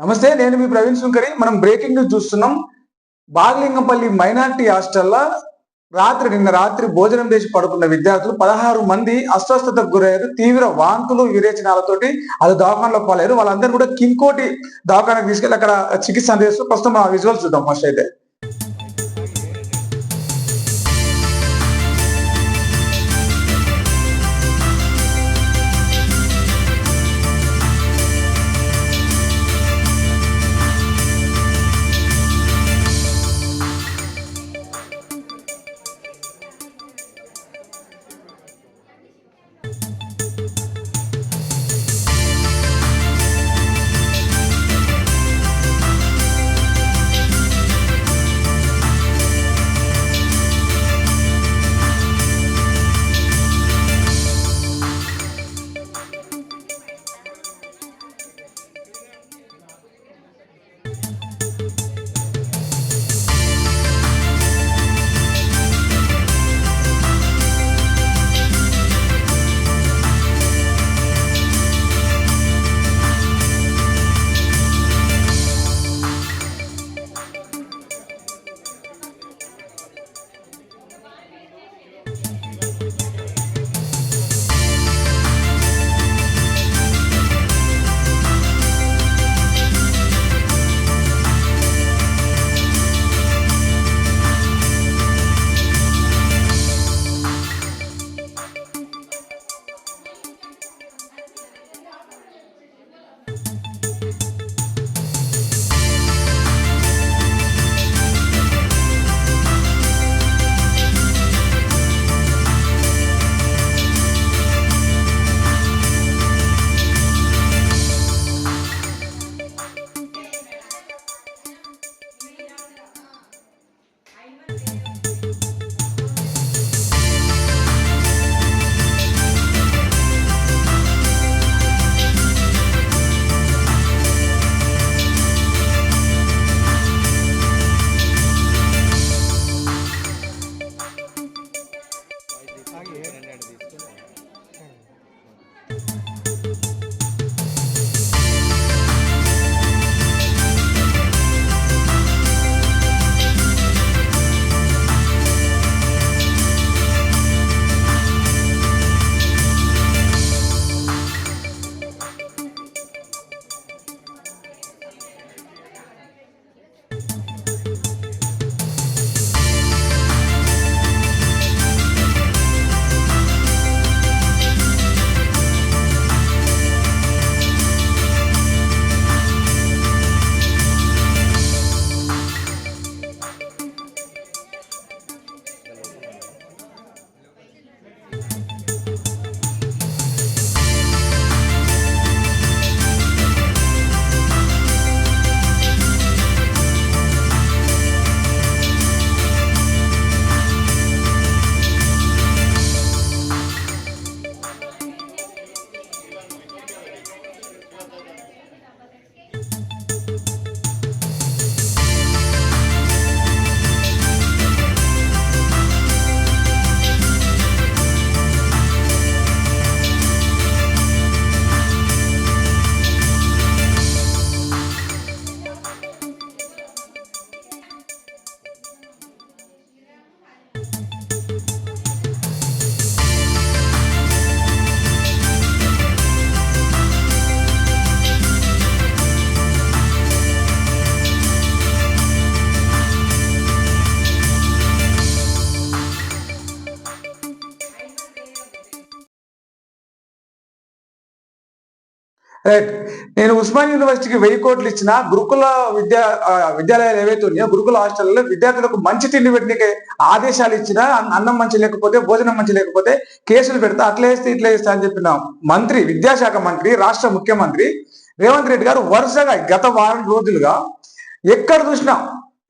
నమస్తే నేను మీ ప్రవీణ్ శంకరి మనం బ్రేకింగ్ న్యూస్ చూస్తున్నాం. బాగలింగంపల్లి మైనార్టీ హాస్టల్లో రాత్రి నిన్న రాత్రి భోజనం చేసి పడుకున్న విద్యార్థులు పదహారు మంది అస్వస్థతకు గురయ్యారు. తీవ్ర వాంతులు విరేచనాలతోటి అది దవాఖానలో పాలయ్యారు. వాళ్ళందరూ కూడా కింకోటి దవాఖానకు తీసుకెళ్ళి అక్కడ చికిత్స అందిస్తూ ప్రస్తుతం ఆ విజువల్స్ చూద్దాం ఫస్ట్ అయితే. రైట్ నేను ఉస్మాన్ యూనివర్సిటీకి వెయ్యి కోట్లు ఇచ్చిన గురుకుల విద్యా విద్యాలయాలు ఏవైతే ఉన్నాయో గురుకుల హాస్టల్లో విద్యార్థులకు మంచి తిండి పెట్టినకి ఆదేశాలు ఇచ్చినా అన్నం మంచి లేకపోతే భోజనం మంచి లేకపోతే కేసులు పెడతా అట్లా వేస్తే ఇట్లా వేస్తా అని చెప్పిన మంత్రి విద్యాశాఖ మంత్రి రాష్ట్ర ముఖ్యమంత్రి రేవంత్ రెడ్డి గారు వరుసగా గత వారం రోజులుగా ఎక్కడ చూసినా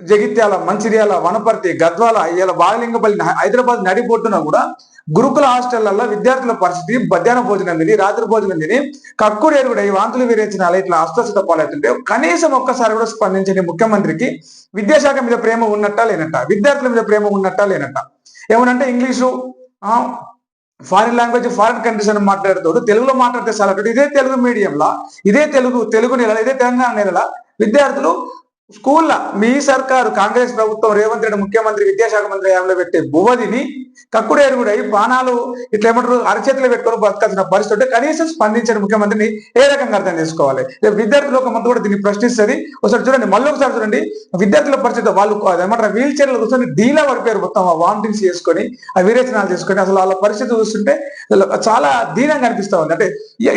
జగిత్యాల మంచిర్యాల వనపర్తి గద్వాల ఇలా బాగలింగపల్లి హైదరాబాద్ నడిపోతున్నా కూడా గురుకుల హాస్టళ్ళలో విద్యార్థుల పరిస్థితి మధ్యాహ్న భోజనం తిని రాత్రి భోజనం తిని కక్కుడు ఎరుగుడు ఈ వాంతులు అలా ఇట్లా అస్వస్థత పాలవుతుంటే కనీసం ఒక్కసారి కూడా స్పందించని ముఖ్యమంత్రికి విద్యాశాఖ మీద ప్రేమ ఉన్నట్టా లేనట్ట? విద్యార్థుల మీద ప్రేమ ఉన్నట్టా లేనట్ట? ఏమనంటే English foreign language foreign countries అని మాట్లాడుతాడు తెలుగులో మాట్లాడితే చాలా ఇదే తెలుగు మీడియంలా ఇదే తెలుగు తెలుగు నెల ఇదే తెలంగాణ నెల విద్యార్థులు స్కూళ్ళ మీ సర్కారు కాంగ్రెస్ ప్రభుత్వం రేవంత్ రెడ్డి ముఖ్యమంత్రి విద్యాశాఖ మంత్రి హయాంలో పెట్టే భువదిని కక్కుడు ఎరుగుడై ప్రాణాలు ఇట్లా ఏమంటారు అరచేతులు పెట్టుకొని బతకాల్సిన పరిస్థితి ఉంటే కనీసం స్పందించని ముఖ్యమంత్రిని ఏ రకంగా అర్థం చేసుకోవాలి? విద్యార్థుల విద్యార్థులు ఒక మంత్రి కూడా దీన్ని ప్రశ్నిస్తుంది. ఒకసారి చూడండి మళ్ళీ ఒకసారి చూడండి. విద్యార్థుల పరిస్థితి వాళ్ళు ఏమంటారు వీల్ చైర్లు కూర్చొని డీలా పడిపోయారు మొత్తం వామిటింగ్స్ చేసుకొని ఆ విరేచనాలు చేసుకొని అసలు వాళ్ళ పరిస్థితి చూస్తుంటే చాలా దీనంగా అనిపిస్తా ఉంది. అంటే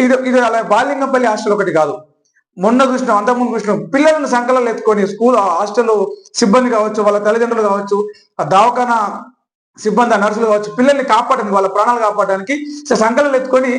ఇది ఇది అలా బాలింగంపల్లి హాస్టల్ ఒకటి కాదు. మొన్న చూసినాం అంతకుముందు చూసినాం. పిల్లలను సంకలాలు ఎత్తుకొని స్కూల్ హాస్టల్ సిబ్బంది కావచ్చు వాళ్ళ తల్లిదండ్రులు కావచ్చు ఆ దవాఖానా సిబ్బంది నర్సులు కావచ్చు పిల్లల్ని కాపాడడానికి వాళ్ళ ప్రాణాలు కాపాడడానికి సంకలాలు ఎత్తుకొని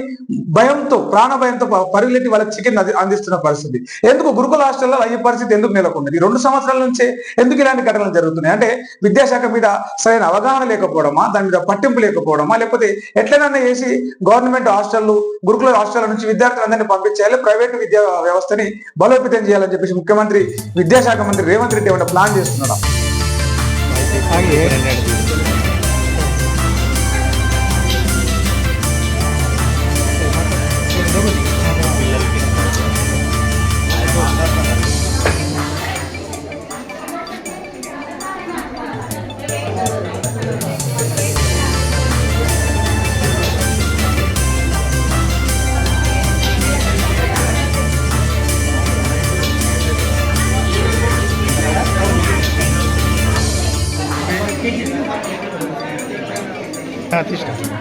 భయంతో ప్రాణ భయంతో పరుగులెట్టి వాళ్ళకి చికెన్ అందిస్తున్న పరిస్థితి. ఎందుకు గురుకుల హాస్టల్లో అయ్యే పరిస్థితి ఎందుకు నెలకొంది? ఈ రెండు సంవత్సరాల నుంచే ఎందుకు ఇలాంటి ఘటనలు జరుగుతున్నాయి? అంటే విద్యాశాఖ మీద సరైన అవగాహన లేకపోవడమా? దాని మీద పట్టింపు లేకపోవడమా? లేకపోతే ఎట్లనైనా చేసి గవర్నమెంట్ హాస్టళ్ళు గురుకుల హాస్టల్ నుంచి విద్యార్థులందరినీ పంపించేయాలి ప్రైవేట్ విద్యా వ్యవస్థని బలోపేతం చేయాలని చెప్పేసి ముఖ్యమంత్రి విద్యాశాఖ మంత్రి రేవంత్ రెడ్డి ఏమైనా ప్లాన్ చేస్తున్నాడా? తీసుకో రైట్